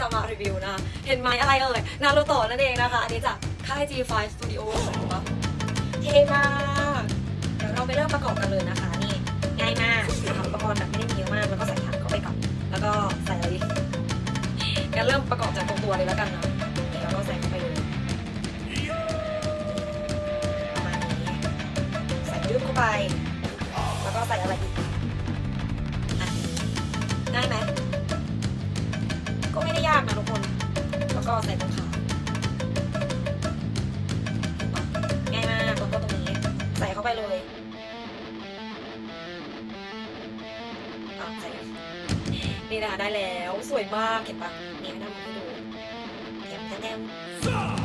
จะมารีวิวนะ เห็นไหมอะไรเอ่ย นารูโตะนั่นเองนะคะ อันนี้จากค่าย G5 Studio เห็นปะเท่มาก เดี๋ยวเราไปเริ่มประกอบกันเลยนะคะ นี่ ง่ายมากนะคะอุปกรณ์แบบไม่ได้มีเยอะมาก แล้วก็ใส่ถังเข้าไปก่อนแล้วก็ใส่อะไรกันเริ่มประกอบจากตรงตัวเลยแล้วกันเนาะแล้วก็ใส่เข้าไปเลยประมาณนี้ใส่ยืดเข้าไป แล้วก็ใส่อะไรอีกอะง่ายไหม ก็ใส่ตรงขาเห็นปะง่ายมากแล้วก็ตรงนี้ ใส่เข้าไปเลยนี่นะคะได้แล้ว สวยมากเห็นปะนี่ให้ทำให้ดูเข็มแน่น